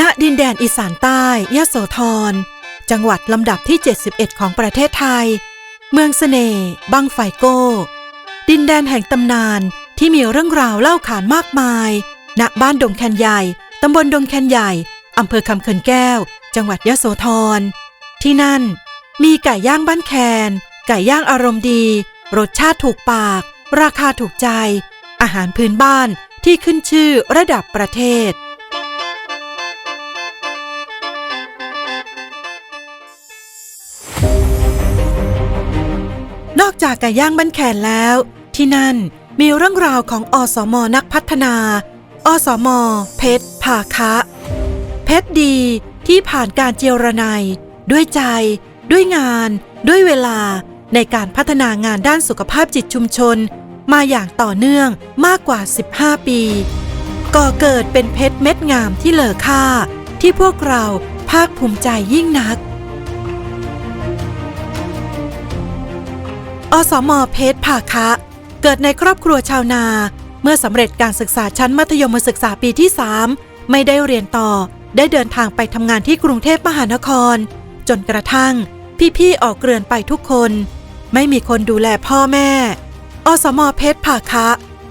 ณดินแดนอีสานใต้ยโสธร จังหวัดลำดับที่ 71 ของประเทศไทย เมืองเสน่ห์บังไฟโก้ ดินแดนแห่งตำนานที่มีเรื่องราวเล่าขานมากมาย ณ บ้านดงแคนใหญ่ ตำบลดงแคนใหญ่ อำเภอคำเขินแก้ว จังหวัดยโสธร ที่นั่น มีไก่ย่างบ้านแคน ไก่ย่างอารมณ์ดี รสชาติถูกปาก ราคาถูกใจ อาหารพื้นบ้านที่ขึ้นชื่อระดับประเทศ ไก่ย่างบ้านแคนแล้ว ที่นั่นมีเรื่องราวของอสมนักพัฒนา อสม เพชรภาคะ เพชรดีที่ผ่านการเจียรไนยด้วยใจ ด้วยงาน ด้วยเวลาในการพัฒนางานด้านสุขภาพจิตชุมชน มาอย่างต่อเนื่องมากกว่า 15 ปี ก่อเกิดเป็นเพชรเม็ดงามที่เหลือค่า ที่พวกเราภาคภูมิใจยิ่งนัก อสมเพชรภาคะ เกิดในครอบครัวชาวนา เมื่อสำเร็จการศึกษาชั้นมัธยมศึกษาปีที่ 3 ไม่ได้เรียนต่อ ได้เดินทางไปทำงานที่กรุงเทพมหานคร จนกระทั่ง พี่ๆออกเรือนไปทุกคน ไม่มีคนดูแลพ่อแม่ อสมเพชรภาคะ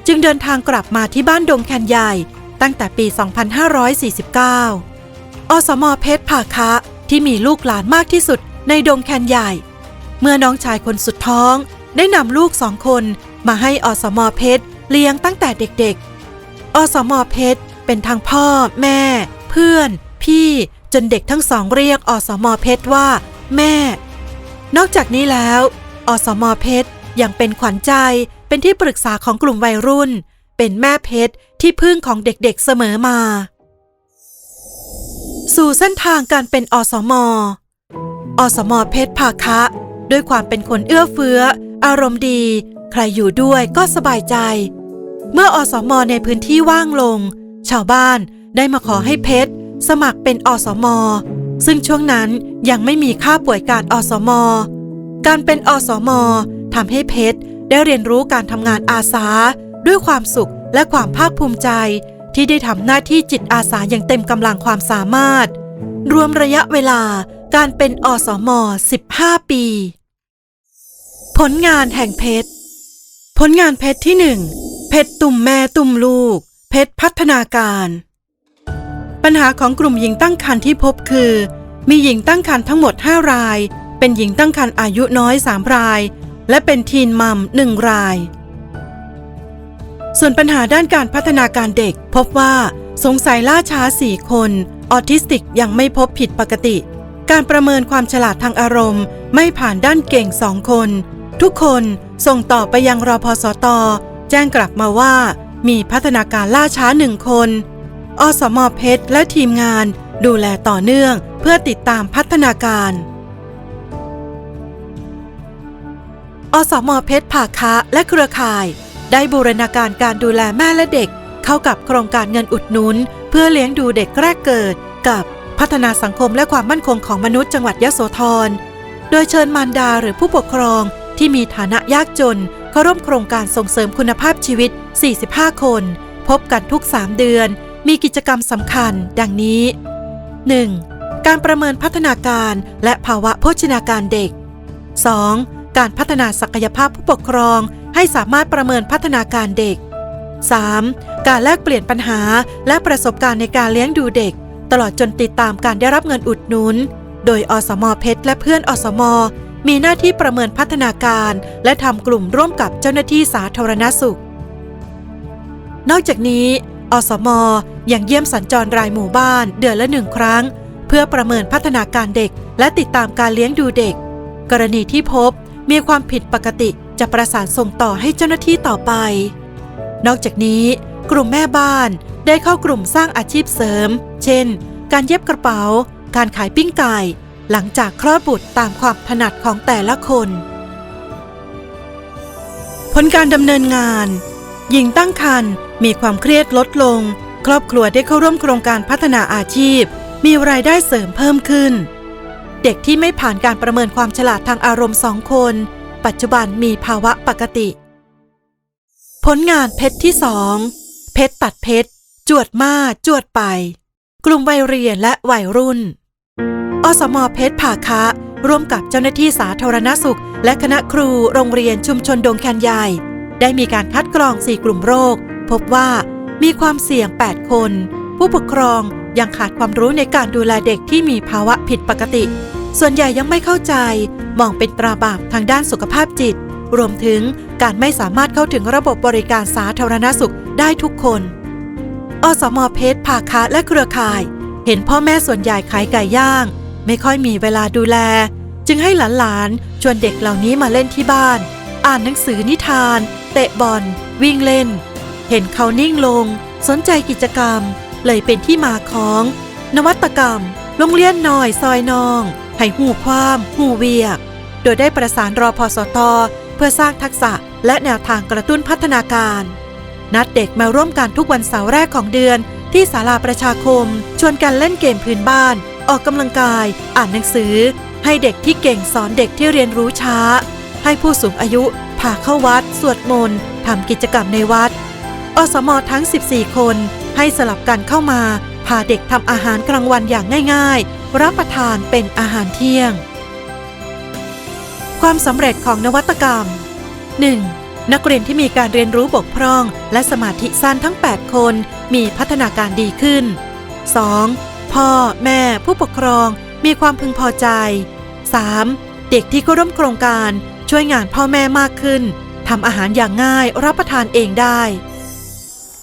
จึงเดินทางกลับมาที่บ้านดงแคนใหญ่ตั้งแต่ปี 2549 อสมเพชรภาคะที่มีลูกหลานมากที่สุดในดงแคนใหญ่ เมื่อน้องชายคนสุดท้อง ได้นำลูกสองคนมาให้อสมเพชรเลี้ยงตั้งแต่เด็กๆ อสมเพชรเป็นทั้งพ่อ แม่ เพื่อน พี่จนเด็กทั้งสองเรียกอสมเพชรว่า แม่ นอกจากนี้แล้ว อสมเพชรยังเป็นขวัญใจเป็นที่ปรึกษาของกลุ่มวัยรุ่น เป็นแม่เพชรที่พึ่งของเด็กๆเสมอมา สู่เส้นทางการเป็นอสมอสมเพชรภาคะ ด้วยความเป็นคนเอื้อเฟื้อ อารมณ์ดี ใครอยู่ด้วยก็สบายใจ เมื่ออสมในพื้นที่ว่างลง ชาวบ้านได้มาขอให้เพชร สมัครเป็นอสมซึ่งช่วงนั้นยังไม่มีค่าป่วยการอสมการเป็นอสมทำให้เพชรได้เรียนรู้การทำงานอาสา ด้วยความสุขและความภาคภูมิใจ ที่ได้ทำหน้าที่จิตอาสาอย่างเต็มกำลังความสามารถ รวมระยะเวลาการเป็นอสม 15 ปี ผลงานแห่งเพชร ผลงานเพชรที่หนึ่งเพชรตุ่มแม่ตุ่มลูก เพชรพัฒนาการ ปัญหาของกลุ่มหญิงตั้งครรภ์ที่พบคือ มีหญิงตั้งครรภ์ทั้งหมด 5 ราย เป็นหญิงตั้งครรภ์อายุน้อย 3 ราย และเป็นทีนมัมหนึ่งราย ส่วนปัญหาด้านการพัฒนาการเด็ก พบว่าสงสัยล่าช้า 4 คน ออทิสติกยังไม่พบผิดปกติ การประเมินความฉลาดทางอารมณ์ ไม่ผ่านด้านเก่งสองคน ทุกคนส่งต่อไปยังรอพสตแจ้งกลับมาว่า มีพัฒนาการล่าช้าหนึ่งคน อสมเพชรและทีมงานดูแลต่อเนื่องเพื่อติดตามพัฒนาการ อสมเพชรภาคะและเครือข่าย ได้บูรณาการการดูแลแม่และเด็ก เข้ากับโครงการเงินอุดหนุน เพื่อเลี้ยงดูเด็กแรกเกิด กับพัฒนาสังคมและความมั่นคงของมนุษย์จังหวัดยะโสธร โดยเชิญมารดาหรือผู้ปกครอง ที่มีฐานะยากจนเข้าร่วมโครงการส่งเสริมคุณภาพชีวิต 45 คน พบกันทุก 3 เดือน มีกิจกรรมสำคัญ ดังนี้ 1. การประเมินพัฒนาการและภาวะโภชนาการเด็ก 2. การพัฒนาศักยภาพผู้ปกครองให้สามารถประเมินพัฒนาการเด็ก 3. การแลกเปลี่ยนปัญหาและประสบการณ์ในการเลี้ยงดูเด็ก ตลอดจนติดตามการได้รับเงินอุดหนุน โดยอสมอเพชรและเพื่อนอสมอ มีหน้าที่ประเมินพัฒนาการ และทำกลุ่มร่วมกับเจ้าหน้าที่สาธารณสุข นอกจากนี้ อสมยังเยี่ยมสัญจรรายหมู่บ้านเดือนละหนึ่งครั้ง เพื่อประเมินพัฒนาการเด็ก และติดตามการเลี้ยงดูเด็ก กรณีที่พบมีความผิดปกติจะประสานส่งต่อให้เจ้าหน้าที่ต่อไป นอกจากนี้ กลุ่มแม่บ้านได้เข้ากลุ่มสร้างอาชีพเสริม เช่น การเย็บกระเป๋า การขายปิ้งไก่ หลังจากคลอดบุตรตามความถนัดของแต่ละคน ผลการดำเนินงาน หญิงตั้งครรภ์มีความเครียดลดลง ครอบครัวได้เข้าร่วมโครงการพัฒนาอาชีพ มีรายได้เสริมเพิ่มขึ้น เด็กที่ไม่ผ่านการประเมินความฉลาดทางอารมณ์สองคน ปัจจุบันมีภาวะปกติ ผลงานเพชรที่สองเพชรตัดเพชรจวดมาจวดไป กลุ่มวัยเรียนและวัยรุ่น อสมเพชรผาคะร่วมกับเจ้าหน้าที่สาธารณสุข และคณะครูโรงเรียนชุมชนดงแคนใหญ่ได้มีการคัดกรอง 4 กลุ่มโรค พบว่ามีความเสี่ยง 8 คน ผู้ปกครองยังขาดความรู้ในการดูแลเด็กที่มีภาวะผิดปกติ ส่วนใหญ่ยังไม่เข้าใจ มองเป็นตราบาปทางด้านสุขภาพจิต รวมถึงการไม่สามารถเข้าถึงระบบบริการสาธารณสุขได้ทุกคน อสมเพชรภาคะและเครือข่าย เห็นพ่อแม่ส่วนใหญ่ขายไก่ย่าง ไม่ค่อยมีเวลาดูแล จึงให้หลานๆ ชวนเด็กเหล่านี้มาเล่นที่บ้าน อ่านหนังสือนิทาน เตะบอล วิ่งเล่น เห็นเขานิ่งลง สนใจกิจกรรม เลยเป็นที่มาของ นวัตกรรม โรงเรียนหน่อยซอยนองให้หูความหูเวียก โดยได้ประสานรอพอสตเพื่อสร้างทักษะและแนวทางกระตุ้นพัฒนาการ นัดเด็กมาร่วมกันทุกวันเสาร์แรกของเดือนที่ศาลาประชาคม ชวนกันเล่นเกมพื้นบ้าน ออกกำลังกาย อ่านหนังสือ ให้เด็กที่เก่งสอนเด็กที่เรียนรู้ช้า ให้ผู้สูงอายุพาเข้าวัด สวดมนต์ทำกิจกรรมในวัด อสมทั้ง 14 คน ให้สลับกันเข้ามา พาเด็กทำอาหารกลางวันอย่างง่ายๆ รับประทานเป็นอาหารเที่ยง ความสำเร็จของนวัตกรรม 1. นักเรียนที่มีการเรียนรู้บกพร่อง และสมาธิสั้นทั้ง 8 คน มีพัฒนาการดีขึ้น 2. พ่อ แม่ ผู้ปกครองมีความพึงพอใจ 3. เด็กที่เข้าร่วมโครงการช่วยงานพ่อแม่มากขึ้นทำอาหารอย่างง่ายรับประทานเองได้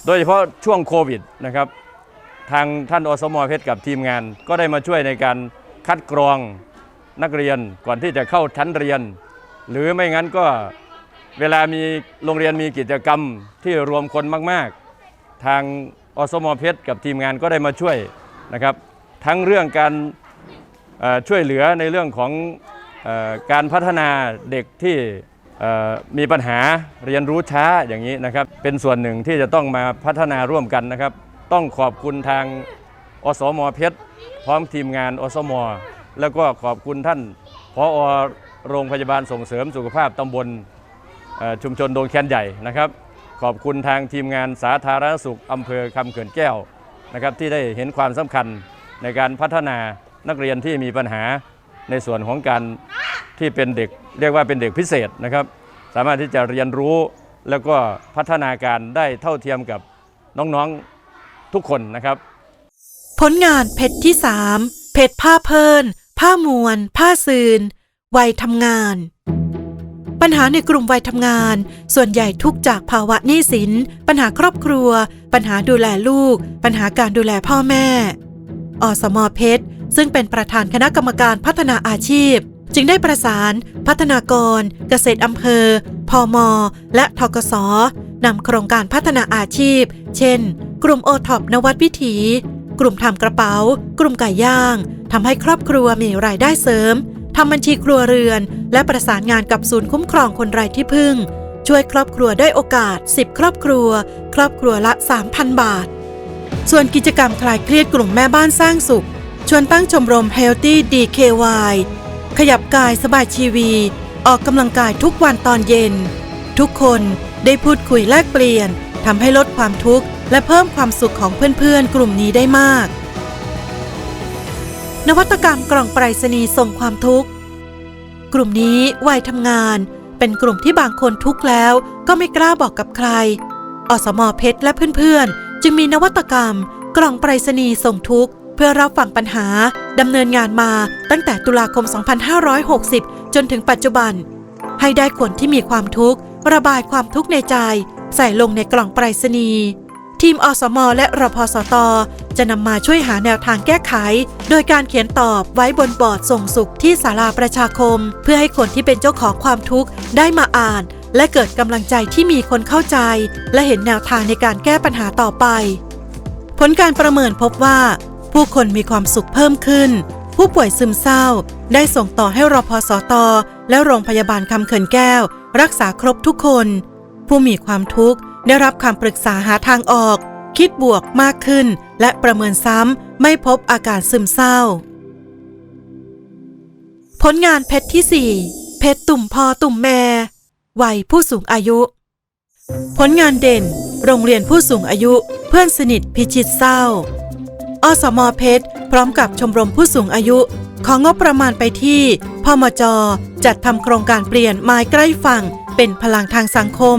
โดยเฉพาะช่วงโควิดนะครับ ทางท่านอสมเพชรกับทีมงาน ก็ได้มาช่วยในการคัดกรองนักเรียนก่อนที่จะเข้าชั้นเรียน หรือไม่งั้นก็เวลามีโรงเรียนมีกิจกรรมที่รวมคนมาก ๆ ทางอสมเพชรกับทีมงานก็ได้มาช่วย นะครับ ทั้งเรื่องการช่วยเหลือในเรื่องของอการพัฒนาเด็กที่มีปัญหาเรียนรู้ช้าอย่างนี้นะครับ เป็นส่วนหนึ่งที่จะต้องมาพัฒนาร่วมกันนะครับ ต้องขอบคุณทางอสมเพชรพร้อมทีมงานอสม แล้วก็ขอบคุณท่านพอโรงพยาบาลส่งเสริมสุขภาพตำบลชุมชนโดงแคนใหญ่นะครับ ขอบคุณทางทีมงานสาธารณสุขอำเภอคำเขื่อนแก้ว นะครับที่ได้เห็นความสำคัญในการพัฒนานักเรียนที่มีปัญหาในส่วนของการที่เป็นเด็ก เรียกว่าเป็นเด็กพิเศษนะครับ สามารถที่จะเรียนรู้แล้วก็พัฒนาการได้เท่าเทียมกับน้องๆทุกคนนะครับ ผลงานเพชรที่ 3 เพชรผ้าเพลิน ผ้ามวนผ้าซืนวัยทำงาน ปัญหาในกลุ่มวัยทำงาน ส่วนใหญ่ทุกจากภาวะหนี้สิน ปัญหาครอบครัว ปัญหาดูแลลูก ปัญหาการดูแลพ่อแม่ อสมเพชร ซึ่งเป็นประธานคณะกรรมการพัฒนาอาชีพ จึงได้ประสานพัฒนากร เกษตรอำเภอพมและทกสนำโครงการพัฒนาอาชีพ เช่น กลุ่มโอท็อปนวัดวิถี กลุ่มทำกระเป๋า กลุ่มไก่ย่างทำให้ครอบครัวมีรายได้เสริมำบัญชีครัวเรือน และประสานงานกับศูนย์คุ้มครองคนไร้ที่พึ่ง ช่วยครอบครัวได้โอกาส 10 ครอบครัว ครอบครัวละ 3,000 บาท ส่วนกิจกรรมคลายเครียดกลุ่มแม่บ้านสร้างสุข ชวนตั้งชมรม Healthy DKY ขยับกายสบายชีวี ออกกำลังกายทุกวันตอนเย็น ทุกคนได้พูดคุยแลกเปลี่ยนทำให้ลดความทุกข์และเพิ่มความสุขของเพื่อนๆ กลุ่มนี้ได้มาก นวัตกรรมกล่องไปรษณีย์ส่งความทุกข์ กลุ่มนี้วัยทำงาน เป็นกลุ่มที่บางคนทุกข์แล้ว ก็ไม่กล้าบอกกับใคร อสมเพชรและเพื่อนๆ จึงมีนวัตกรรม กล่องไปรษณีย์ส่งทุกข์ เพื่อรับฟังปัญหาดำเนินงานมาตั้งแต่ตุลาคม 2560 จนถึงปัจจุบัน ให้ได้คนที่มีความทุกข์ ระบายความทุกข์ในใจ ใส่ลงในกล่องไปรษณีย์ ทีมอสมและรพสต จะนำมาช่วยหาแนวทางแก้ไข โดยการเขียนตอบไว้บนบอร์ดส่งสุขที่ศาลาประชาคม เพื่อให้คนที่เป็นเจ้าของความทุกข์ได้มาอ่าน และเกิดกำลังใจที่มีคนเข้าใจ และเห็นแนวทางในการแก้ปัญหาต่อไป ผลการประเมินพบว่า ผู้คนมีความสุขเพิ่มขึ้น ผู้ป่วยซึมเศร้า ได้ส่งต่อให้รพสต และโรงพยาบาลคำเขินแก้ว รักษาครบทุกคน ผู้มีความทุกข์ ได้รับคำปรึกษาหาทางออก คิดบวกมากขึ้น และประเมินซ้ำไม่พบอาการซึมเศร้า ผลงานเพชรที่ 4 เพชรตุ่มพอตุ่มแม่วัยผู้สูงอายุ ผลงานเด่น โรงเรียนผู้สูงอายุเพื่อนสนิทพิชิตเศร้า อสมอเพชรพร้อมกับชมรมผู้สูงอายุ ของงบประมาณไปที่พมจ จัดทำโครงการเปลี่ยนไม้ใกล้ฝั่งเป็นพลังทางสังคม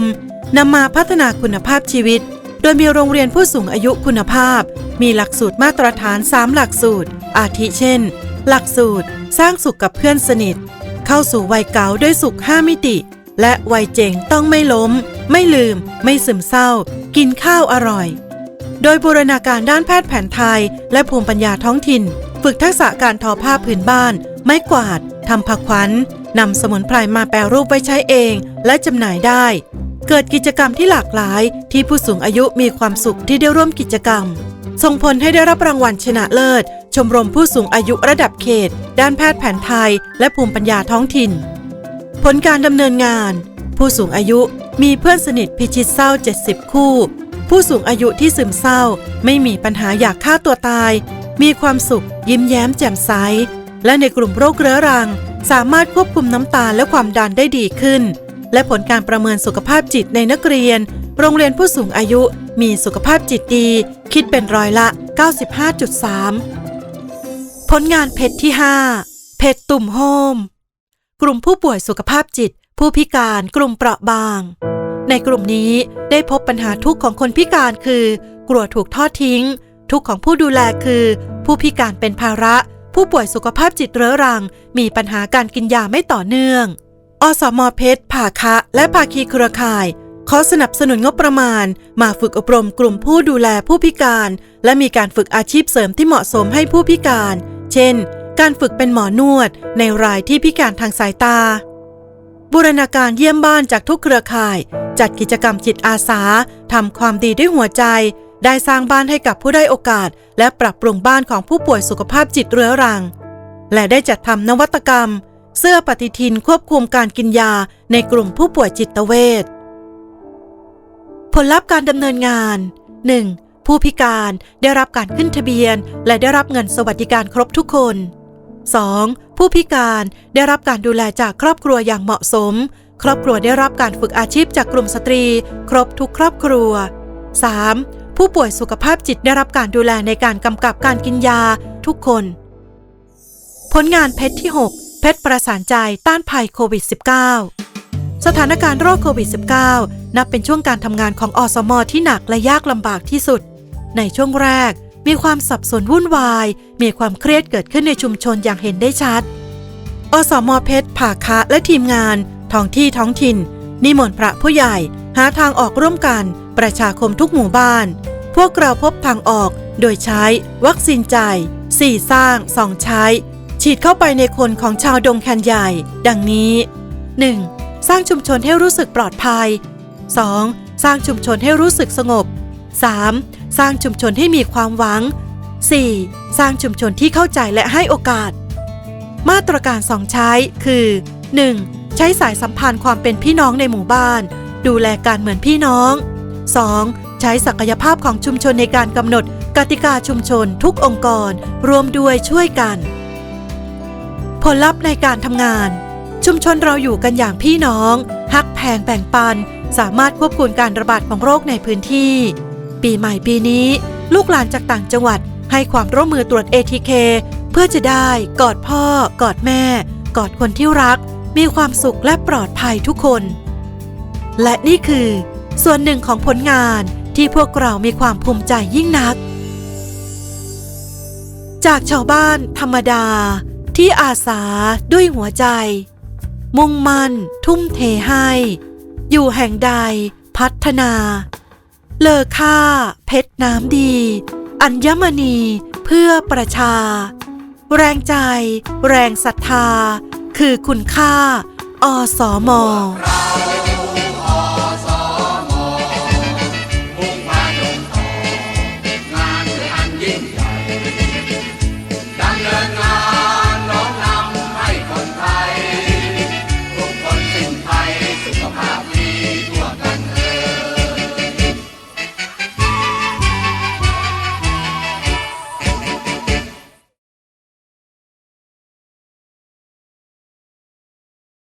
นำมาพัฒนาคุณภาพชีวิต โดยมีโรงเรียนผู้สูงอายุคุณภาพ มีหลักสูตรมาตรฐาน 3 หลักสูตร อาทิเช่น หลักสูตร สร้างสุขกับเพื่อนสนิท เข้าสู่วัยเก๋าด้วยสุข 5 มิติ และวัยเจ๋งต้องไม่ล้ม ไม่ลืม ไม่ซึมเศร้า กินข้าวอร่อย โดยบูรณาการด้านแพทย์แผนไทย และภูมิปัญญาท้องถิ่น ฝึกทักษะการทอผ้าพื้นบ้าน ไม้กวาดทำผักขวัญนำสมุนไพรมาแปรรูปไว้ใช้เอง และจำหน่ายได้ เกิดกิจกรรมที่หลากหลายที่ผู้สูงอายุมีความสุขที่ได้ร่วมกิจกรรม ส่งผลให้ได้รับรางวัลชนะเลิศ ชมรมผู้สูงอายุระดับเขต ด้านแพทย์แผนไทย และภูมิปัญญาท้องถิ่น ผลการดำเนินงาน ผู้สูงอายุมีเพื่อนสนิทพิชิตเศร้า 70 คู่ ผู้สูงอายุที่ซึมเศร้า ไม่มีปัญหาอยากฆ่าตัวตาย มีความสุข ยิ้มแย้มแจ่มใสและในกลุ่มโรคเรื้อรัง สามารถควบคุมน้ำตาลและความดันได้ดีขึ้น และผลการประเมินสุขภาพจิตในนักเรียน โรงเรียนผู้สูงอายุมีสุขภาพจิตดี คิดเป็นร้อยละ 95.3 ผลงานเพชรที่ 5 เพชรตุ่มโฮม กลุ่มผู้ป่วยสุขภาพจิต ผู้พิการกลุ่มเปราะบาง ในกลุ่มนี้ได้พบปัญหาทุกข์ของคนพิการคือ กลัวถูกทอดทิ้ง ทุกข์ของผู้ดูแลคือ ผู้พิการเป็นภาระ ผู้ป่วยสุขภาพจิตเรื้อรัง มีปัญหาการกินยาไม่ต่อเนื่อง อสมเพชรภาคะ และภาคีเครือข่าย ขอสนับสนุนงบประมาณ มาฝึกอบรมกลุ่มผู้ดูแลผู้พิการ และมีการฝึกอาชีพเสริมที่เหมาะสมให้ผู้พิการ เช่น การฝึกเป็นหมอนวด ในรายที่พิการทางสายตา บูรณาการเยี่ยมบ้านจากทุกเครือข่าย จัดกิจกรรมจิตอาสาทำความดีด้วยหัวใจ ได้สร้างบ้านให้กับผู้ได้โอกาส และปรับปรุงบ้านของผู้ป่วยสุขภาพจิตเรื้อรัง และได้จัดทำนวัตกรรม เสื้อปฏิทินควบคุมการกินยาในกลุ่มผู้ป่วยจิตเวชผลลัพธ์การดำเนินงาน 1. ผู้พิการได้รับการขึ้นทะเบียน และได้รับเงินสวัสดิการครบทุกคน 2. ผู้พิการได้รับการดูแลจากครอบครัวอย่างเหมาะสม ครอบครัวได้รับการฝึกอาชีพจากกลุ่มสตรี ครบทุกครอบครัว 3. ผู้ป่วยสุขภาพจิตได้รับการดูแลในการกำกับการกินยาทุกคน ผลงานเพชรที่ 6 เพชรประสานใจต้านภัยโควิด -19 สถานการณ์โรคโควิด -19 นับเป็นช่วงการทำงานของอสมที่หนักและยากลำบากที่สุด ในช่วงแรก มีความสับสนวุ่นวาย มีความเครียดเกิดขึ้นในชุมชนอย่างเห็นได้ชัด อสมเพชรภาคะและทีมงาน ท้องที่ท้องถิ่น นิมนต์พระผู้ใหญ่ หาทางออกร่วมกัน ประชาคมทุกหมู่บ้าน พวกเราพบทางออกโดยใช้ วัคซีนใจาย4สร้าง2ใช้ ฉีดเข้าไปในคนของชาวดงแคนใหญ่ ดังนี้ 1. สร้างชุมชนให้รู้สึกปลอดภัย 2. สร้างชุมชนให้รู้สึกสงบ 3. สร้างชุมชนให้มีความหวัง 4. สร้างชุมชนที่เข้าใจและให้โอกาส มาตรการสองใช้คือ 1. ใช้สายสัมพันธ์ความเป็นพี่น้องในหมู่บ้าน ดูแลการเหมือนพี่น้อง 2. ใช้ศักยภาพของชุมชนในการกำหนดกติกาชุมชนทุกองค์กร รวมด้วยช่วยกัน ผลลัพธ์ในการทำงาน ชุมชนเราอยู่กันอย่างพี่น้องฮักแพงแบ่งปัน สามารถควบคุมการระบาดของโรคในพื้นที่ ปีใหม่ปีนี้ ลูกหลานจากต่างจังหวัด ให้ความร่วมมือตรวจ ATK เพื่อจะได้กอดพ่อ กอดแม่ กอดคนที่รัก มีความสุขและปลอดภัยทุกคน และนี่คือ ส่วนหนึ่งของผลงานที่พวกเรามีความภูมิใจยิ่งนัก จากชาวบ้านธรรมดา ที่อาสาด้วยหัวใจ มุ่งมั่น ทุ่มเทให้ อยู่แห่งใด พัฒนา เลอค่า เพชรน้ำดี อัญมณีเพื่อประชา แรงใจ แรงศรัทธา คือคุณค่า อสอมอ